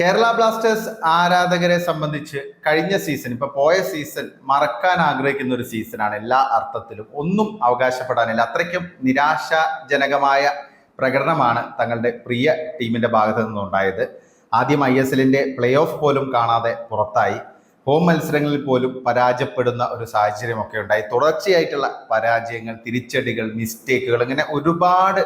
Kerala Blasters ആരാധകരെ സംബന്ധിച്ച് കഴിഞ്ഞ സീസൺ ഇപ്പൊ പോയ സീസൺ മറക്കാൻ ആഗ്രഹിക്കുന്ന ഒരു സീസണാണ് എല്ലാ അർത്ഥത്തിലും. ഒന്നും അവകാശപ്പെടാനില്ല. അത്രയ്ക്കും നിരാശാജനകമായ പ്രകടനമാണ് തങ്ങളുടെ പ്രിയ ടീമിന്റെ ഭാഗത്തു നിന്നുണ്ടായത്. ആദ്യം ഐ എസ് എല്ലിന്റെ പ്ലേ ഓഫ് പോലും കാണാതെ പുറത്തായി. ഹോം മത്സരങ്ങളിൽ പോലും പരാജയപ്പെടുന്ന ഒരു സാഹചര്യമൊക്കെ ഉണ്ടായി. തുടർച്ചയായിട്ടുള്ള പരാജയങ്ങൾ തിരിച്ചടികൾ മിസ്റ്റേക്കുകൾ ഇങ്ങനെ ഒരുപാട്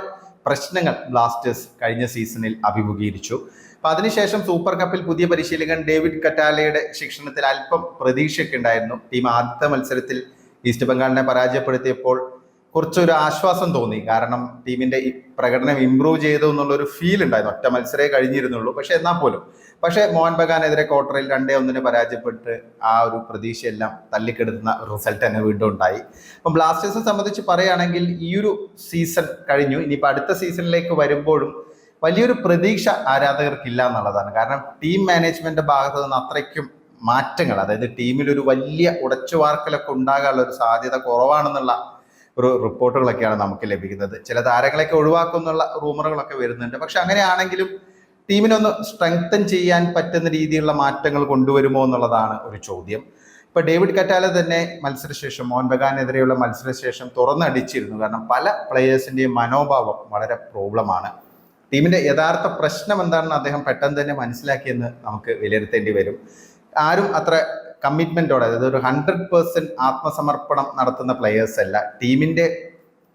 പ്രശ്നങ്ങൾ ബ്ലാസ്റ്റേഴ്സ് കഴിഞ്ഞ സീസണിൽ അഭിമുഖീകരിച്ചു. അപ്പൊ അതിനുശേഷം സൂപ്പർ കപ്പിൽ പുതിയ പരിശീലകൻ ഡേവിഡ് കറ്റാലയുടെ ശിക്ഷണത്തിൽ അല്പം പ്രതീക്ഷയൊക്കെ ഉണ്ടായിരുന്നു. ടീം ആദ്യത്തെ മത്സരത്തിൽ ഈസ്റ്റ് ബംഗാളിനെ പരാജയപ്പെടുത്തിയപ്പോൾ കുറച്ചൊരു ആശ്വാസം തോന്നി. കാരണം ടീമിന്റെ ഈ പ്രകടനം ഇമ്പ്രൂവ് ചെയ്തു എന്നുള്ള ഒരു ഫീൽ ഉണ്ടായിരുന്നു. ഒറ്റ മത്സരമേ കഴിഞ്ഞിരുന്നുള്ളൂ. പക്ഷെ എന്നാൽ പോലും. പക്ഷേ മോഹൻ ബഗാനെതിരെ ക്വാർട്ടറിൽ രണ്ടേ ഒന്നിന് പരാജയപ്പെട്ട് ആ ഒരു പ്രതീക്ഷയെല്ലാം തല്ലിക്കെടുത്തുന്ന റിസൾട്ട് തന്നെ വീണ്ടും ഉണ്ടായി. അപ്പം ബ്ലാസ്റ്റേഴ്സിനെ സംബന്ധിച്ച് പറയുകയാണെങ്കിൽ ഈ ഒരു സീസൺ കഴിഞ്ഞു. ഇനിയിപ്പോൾ അടുത്ത സീസണിലേക്ക് വരുമ്പോഴും വലിയൊരു പ്രതീക്ഷ ആരാധകർക്കില്ല എന്നുള്ളതാണ്. കാരണം ടീം മാനേജ്മെന്റ് ഭാഗത്ത് നിന്ന് അത്രയ്ക്കും മാറ്റങ്ങൾ അതായത് ടീമിൽ ഒരു വലിയ ഉടച്ചുവാർക്കലൊക്കെ ഉണ്ടാകാനുള്ള ഒരു സാധ്യത കുറവാണെന്നുള്ള ഒരു റിപ്പോർട്ടുകളൊക്കെയാണ് നമുക്ക് ലഭിക്കുന്നത്. ചില താരങ്ങളെയൊക്കെ ഒഴിവാക്കുന്നുള്ള റൂമറുകളൊക്കെ വരുന്നുണ്ട്. പക്ഷെ അങ്ങനെയാണെങ്കിലും ടീമിനൊന്ന് സ്ട്രെങ്തൻ ചെയ്യാൻ പറ്റുന്ന രീതിയിലുള്ള മാറ്റങ്ങൾ കൊണ്ടുവരുമോ എന്നുള്ളതാണ് ഒരു ചോദ്യം. ഇപ്പൊ ഡേവിഡ് കറ്റാല തന്നെ മത്സരശേഷം മോഹൻ ബഗാനെതിരെയുള്ള മത്സരശേഷം തുറന്നടിച്ചിരുന്നു. കാരണം പല പ്ലെയേഴ്സിന്റെയും മനോഭാവം വളരെ പ്രോബ്ലമാണ് ടീമിന്റെ യഥാർത്ഥ പ്രശ്നം എന്താണെന്ന് അദ്ദേഹം പെട്ടെന്ന് തന്നെ മനസ്സിലാക്കിയെന്ന് നമുക്ക് വിലയിരുത്തേണ്ടി വരും. ആരും അത്ര കമ്മിറ്റ്മെന്റോടെ അതായത് ഒരു ഹൺഡ്രഡ് പേഴ്സെന്റ് ആത്മസമർപ്പണം നടത്തുന്ന പ്ലെയേഴ്സ് അല്ല. ടീമിന്റെ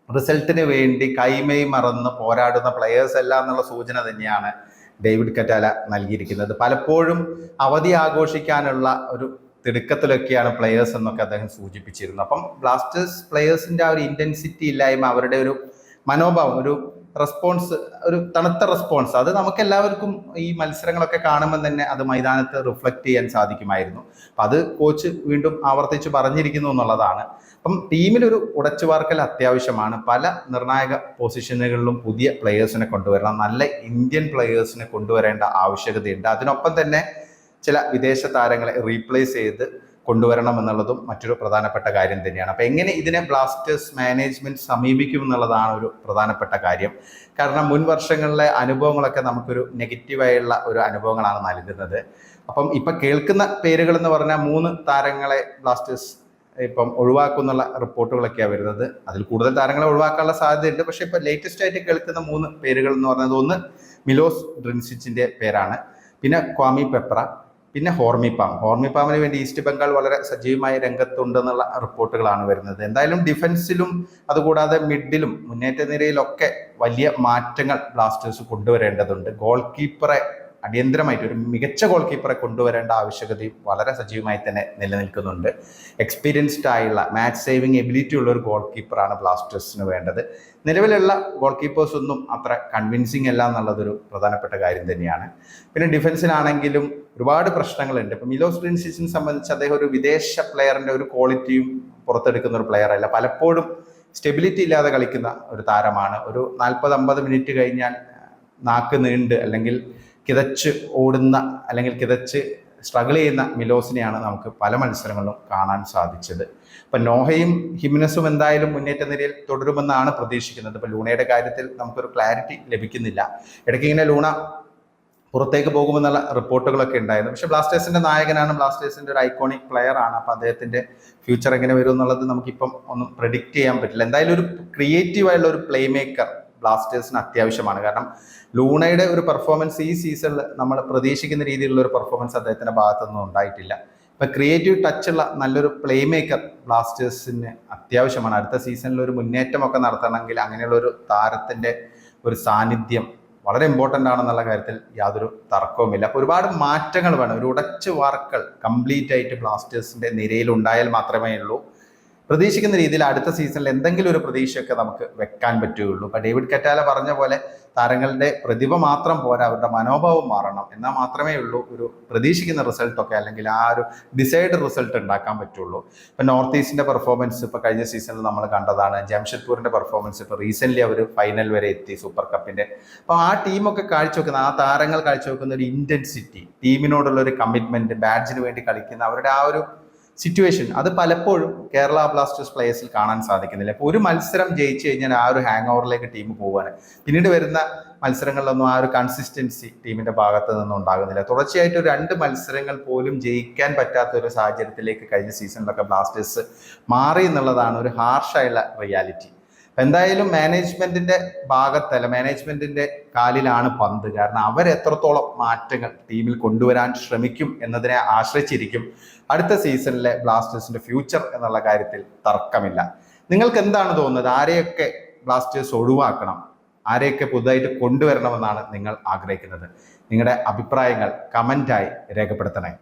റിസൾട്ടിന് വേണ്ടി കൈമൈ മറന്ന് പോരാടുന്ന പ്ലെയേഴ്സ് അല്ല എന്നുള്ള സൂചന തന്നെയാണ് ഡേവിഡ് കറ്റാല നൽകിയിരിക്കുന്നത്. പലപ്പോഴും അവധി ആഘോഷിക്കാനുള്ള ഒരു തിടുക്കത്തിലൊക്കെയാണ് പ്ലെയേഴ്സ് എന്നൊക്കെ അദ്ദേഹം സൂചിപ്പിച്ചിരുന്നു അപ്പം ബ്ലാസ്റ്റേഴ്സ് പ്ലെയേഴ്സിന്റെ ആ ഒരു ഇന്റൻസിറ്റി ഇല്ലായ്മ അവരുടെ ഒരു മനോഭാവം ഒരു റെസ്പോൺസ് ഒരു തണുത്ത റെസ്പോൺസ് അത് നമുക്ക് എല്ലാവർക്കും ഈ മത്സരങ്ങളൊക്കെ കാണുമ്പോൾ തന്നെ അത് മൈതാനത്ത് റിഫ്ലക്റ്റ് ചെയ്യാൻ സാധിക്കുമായിരുന്നു. അപ്പം അത് കോച്ച് വീണ്ടും ആവർത്തിച്ച് പറഞ്ഞിരിക്കുന്നു എന്നുള്ളതാണ്. അപ്പം ടീമിലൊരു ഉടച്ചുവാർക്കൽ അത്യാവശ്യമാണ്. പല നിർണായക പൊസിഷനുകളിലും പുതിയ പ്ലെയേഴ്സിനെ കൊണ്ടുവരണം. നല്ല ഇന്ത്യൻ പ്ലെയേഴ്സിനെ കൊണ്ടുവരേണ്ട ആവശ്യകതയുണ്ട്. അതിനൊപ്പം തന്നെ ചില വിദേശ താരങ്ങളെ റീപ്ലേസ് ചെയ്ത് കൊണ്ടുവരണം എന്നുള്ളതും മറ്റൊരു പ്രധാനപ്പെട്ട കാര്യം തന്നെയാണ്. അപ്പോൾ എങ്ങനെ ഇതിനെ ബ്ലാസ്റ്റേഴ്സ് മാനേജ്മെന്റ് സമീപിക്കും എന്നുള്ളതാണ് ഒരു പ്രധാനപ്പെട്ട കാര്യം. കാരണം മുൻ വർഷങ്ങളിലെ അനുഭവങ്ങളൊക്കെ നമുക്കൊരു നെഗറ്റീവായുള്ള ഒരു അനുഭവങ്ങളാണ് നൽകുന്നത്. അപ്പം ഇപ്പം കേൾക്കുന്ന പേരുകൾ എന്ന് പറഞ്ഞാൽ മൂന്ന് താരങ്ങളെ ബ്ലാസ്റ്റേഴ്സ് ഇപ്പം ഒഴിവാക്കുന്നുള്ള റിപ്പോർട്ടുകളൊക്കെയാണ് വരുന്നത്. അതിൽ കൂടുതൽ താരങ്ങളെ ഒഴിവാക്കാനുള്ള സാധ്യതയുണ്ട്. പക്ഷേ ഇപ്പം ലേറ്റസ്റ്റ് ആയിട്ട് കേൾക്കുന്ന മൂന്ന് പേരുകൾ എന്ന് പറയുന്നത് ഒന്ന് മിലോസ് ഡ്രിൻസിച്ചിന്റെ പേരാണ്. പിന്നെ ക്വാമി പെപ്ര പിന്നെ ഹോർമിപ്പാം ഹോർമിപ്പാമിന് വേണ്ടി ഈസ്റ്റ് ബംഗാൾ വളരെ സജീവമായ രംഗത്തുണ്ടെന്നുള്ള റിപ്പോർട്ടുകളാണ് വരുന്നത്. എന്തായാലും ഡിഫൻസിലും അതുകൂടാതെ മിഡിലും മുന്നേറ്റ നിരയിലൊക്കെ വലിയ മാറ്റങ്ങൾ ബ്ലാസ്റ്റേഴ്സ് കൊണ്ടുവരേണ്ടതുണ്ട്. ഗോൾ കീപ്പറെ അടിയന്തരമായിട്ട് ഒരു മികച്ച ഗോൾ കീപ്പറെ കൊണ്ടുവരേണ്ട ആവശ്യകതയും വളരെ സജീവമായി തന്നെ നിലനിൽക്കുന്നുണ്ട്. എക്സ്പീരിയൻസ്ഡ് ആയുള്ള മാച്ച് സേവിങ് എബിലിറ്റി ഉള്ള ഒരു ഗോൾ കീപ്പറാണ് ബ്ലാസ്റ്റേഴ്സിന് വേണ്ടത്. നിലവിലുള്ള ഗോൾ കീപ്പേഴ്സ് ഒന്നും അത്ര കൺവിൻസിങ് അല്ല എന്നുള്ളതൊരു പ്രധാനപ്പെട്ട കാര്യം തന്നെയാണ്. പിന്നെ ഡിഫൻസിനാണെങ്കിലും ഒരുപാട് പ്രശ്നങ്ങളുണ്ട്. ഇപ്പം മിലോസ് ഡ്രിൻസിസിനെ സംബന്ധിച്ച് അദ്ദേഹം ഒരു വിദേശ പ്ലെയറിന്റെ ഒരു ക്വാളിറ്റിയും പുറത്തെടുക്കുന്ന ഒരു പ്ലെയർ അല്ല. പലപ്പോഴും സ്റ്റെബിലിറ്റി ഇല്ലാതെ കളിക്കുന്ന ഒരു താരമാണ്. ഒരു നാൽപ്പത് അമ്പത് മിനിറ്റ് കഴിഞ്ഞാൽ നാക്ക് നീണ്ട് അല്ലെങ്കിൽ കിതച്ച് ഓടുന്ന അല്ലെങ്കിൽ കിതച്ച് സ്ട്രഗിൾ ചെയ്യുന്ന മിലോസിനെയാണ് നമുക്ക് പല മത്സരങ്ങളിലും കാണാൻ സാധിച്ചത്. ഇപ്പം നോഹയും ഹിമിനസും എന്തായാലും മുന്നേറ്റ നിരയിൽ തുടരുമെന്നാണ് പ്രതീക്ഷിക്കുന്നത്. ഇപ്പം ലൂണയുടെ കാര്യത്തിൽ നമുക്കൊരു ക്ലാരിറ്റി ലഭിക്കുന്നില്ല. ഇടയ്ക്ക് ഇങ്ങനെ ലൂണ പുറത്തേക്ക് പോകുമെന്നുള്ള റിപ്പോർട്ടുകളൊക്കെ ഉണ്ടായിരുന്നു. പക്ഷേ ബ്ലാസ്റ്റേഴ്സിന്റെ നായകനാണ് ബ്ലാസ്റ്റേഴ്സിന്റെ ഒരു ഐക്കോണിക് പ്ലെയർ ആണ്. അപ്പം അദ്ദേഹത്തിന്റെ ഫ്യൂച്ചർ എങ്ങനെ വരും എന്നുള്ളത് നമുക്കിപ്പം ഒന്നും പ്രഡിക്റ്റ് ചെയ്യാൻ പറ്റില്ല. എന്തായാലും ഒരു ക്രിയേറ്റീവായുള്ള ഒരു പ്ലേ മേക്കർ ബ്ലാസ്റ്റേഴ്സിന് അത്യാവശ്യമാണ്. കാരണം ലൂണയുടെ ഒരു പെർഫോമൻസ് ഈ സീസണിൽ നമ്മൾ പ്രതീക്ഷിക്കുന്ന രീതിയിലുള്ള ഒരു പെർഫോമൻസ് അദ്ദേഹത്തിന്റെ ഭാഗത്തുനിന്നും ഉണ്ടായിട്ടില്ല. ഇപ്പം ക്രിയേറ്റീവ് ടച്ചുള്ള നല്ലൊരു പ്ലേ മേക്കർ ബ്ലാസ്റ്റേഴ്സിന് അത്യാവശ്യമാണ്. അടുത്ത സീസണിൽ ഒരു മുന്നേറ്റമൊക്കെ നടത്തണമെങ്കിൽ അങ്ങനെയുള്ള ഒരു താരത്തിന്റെ ഒരു സാന്നിധ്യം വളരെ ഇമ്പോർട്ടന്റ് ആണെന്നുള്ള കാര്യത്തിൽ യാതൊരു തർക്കവുമില്ല. അപ്പോൾ ഒരുപാട് മാറ്റങ്ങൾ വേണം. ഒരു ഉടച്ചു വാർക്കൽ കംപ്ലീറ്റ് ആയിട്ട് ബ്ലാസ്റ്റേഴ്സിന്റെ നിരയിൽ ഉണ്ടായാൽ മാത്രമേ ഉള്ളൂ. പ്രതീക്ഷിക്കുന്ന രീതിയിൽ അടുത്ത സീസണിൽ എന്തെങ്കിലും ഒരു പ്രതീക്ഷയൊക്കെ നമുക്ക് വെക്കാൻ പറ്റുകയുള്ളൂ. ഇപ്പം ഡേവിഡ് കറ്റാല പറഞ്ഞ പോലെ താരങ്ങളുടെ പ്രതിഭ മാത്രം പോരാ അവരുടെ മനോഭാവം മാറണം. എന്നാൽ മാത്രമേ ഉള്ളൂ ഒരു പ്രതീക്ഷിക്കുന്ന റിസൾട്ടൊക്കെ അല്ലെങ്കിൽ ആ ഒരു ഡിസൈഡ് റിസൾട്ട് ഉണ്ടാക്കാൻ പറ്റുള്ളൂ ഇപ്പം നോർത്ത് ഈസ്റ്റിന്റെ പെർഫോമൻസ് ഇപ്പോൾ കഴിഞ്ഞ സീസണിൽ നമ്മൾ കണ്ടതാണ്. ജംഷഡ്പൂരിന്റെ പെർഫോമൻസ് ഇപ്പോൾ റീസെന്റ് അവർ ഫൈനൽ വരെ എത്തി സൂപ്പർ കപ്പിന്റെ അപ്പോൾ ആ ടീമൊക്കെ കാഴ്ചവെക്കുന്ന ആ താരങ്ങൾ കാഴ്ചവെക്കുന്ന ഒരു ഇന്റൻസിറ്റി ടീമിനോടുള്ള ഒരു കമ്മിറ്റ്മെന്റ് ബാഡ്ജിന് വേണ്ടി കളിക്കുന്ന അവരുടെ ആ ഒരു സിറ്റുവേഷൻ അത് പലപ്പോഴും കേരള ബ്ലാസ്റ്റേഴ്സ് പ്ലേയേഴ്സിൽ കാണാൻ സാധിക്കുന്നില്ല. ഇപ്പോൾ ഒരു മത്സരം ജയിച്ചു കഴിഞ്ഞാൽ ആ ഒരു ഹാങ് ഓവറിലേക്ക് ടീം പോവുകയാണ് പിന്നീട് വരുന്ന മത്സരങ്ങളിലൊന്നും ആ ഒരു കൺസിസ്റ്റൻസി ടീമിന്റെ ഭാഗത്ത് നിന്നും ഉണ്ടാകുന്നില്ല. തുടർച്ചയായിട്ട് രണ്ട് മത്സരങ്ങൾ പോലും ജയിക്കാൻ പറ്റാത്ത ഒരു സാഹചര്യത്തിലേക്ക് കഴിഞ്ഞ സീസണിലൊക്കെ ബ്ലാസ്റ്റേഴ്സ് മാറി എന്നുള്ളതാണ് ഒരു ഹാർഷായുള്ള റിയാലിറ്റി എന്തായാലും മാനേജ്മെന്റിന്റെ ഭാഗത്തല്ല മാനേജ്മെന്റിന്റെ കാലിലാണ് പന്ത്. കാരണം അവർ അവരെത്രത്തോളം മാറ്റങ്ങൾ ടീമിൽ കൊണ്ടുവരാൻ ശ്രമിക്കും എന്നതിനെ ആശ്രയിച്ചിരിക്കും. അടുത്ത സീസണിലെ ബ്ലാസ്റ്റേഴ്സിന്റെ ഫ്യൂച്ചർ എന്നുള്ള കാര്യത്തിൽ തർക്കമില്ല. നിങ്ങൾക്ക് എന്താണ് തോന്നുന്നത്? ആരെയൊക്കെ ബ്ലാസ്റ്റേഴ്സ് ഒഴിവാക്കണം? ആരെയൊക്കെ പുതുതായിട്ട് കൊണ്ടുവരണമെന്നാണ് നിങ്ങൾ ആഗ്രഹിക്കുന്നത്? നിങ്ങളുടെ അഭിപ്രായങ്ങൾ കമന്റായി രേഖപ്പെടുത്തണേ.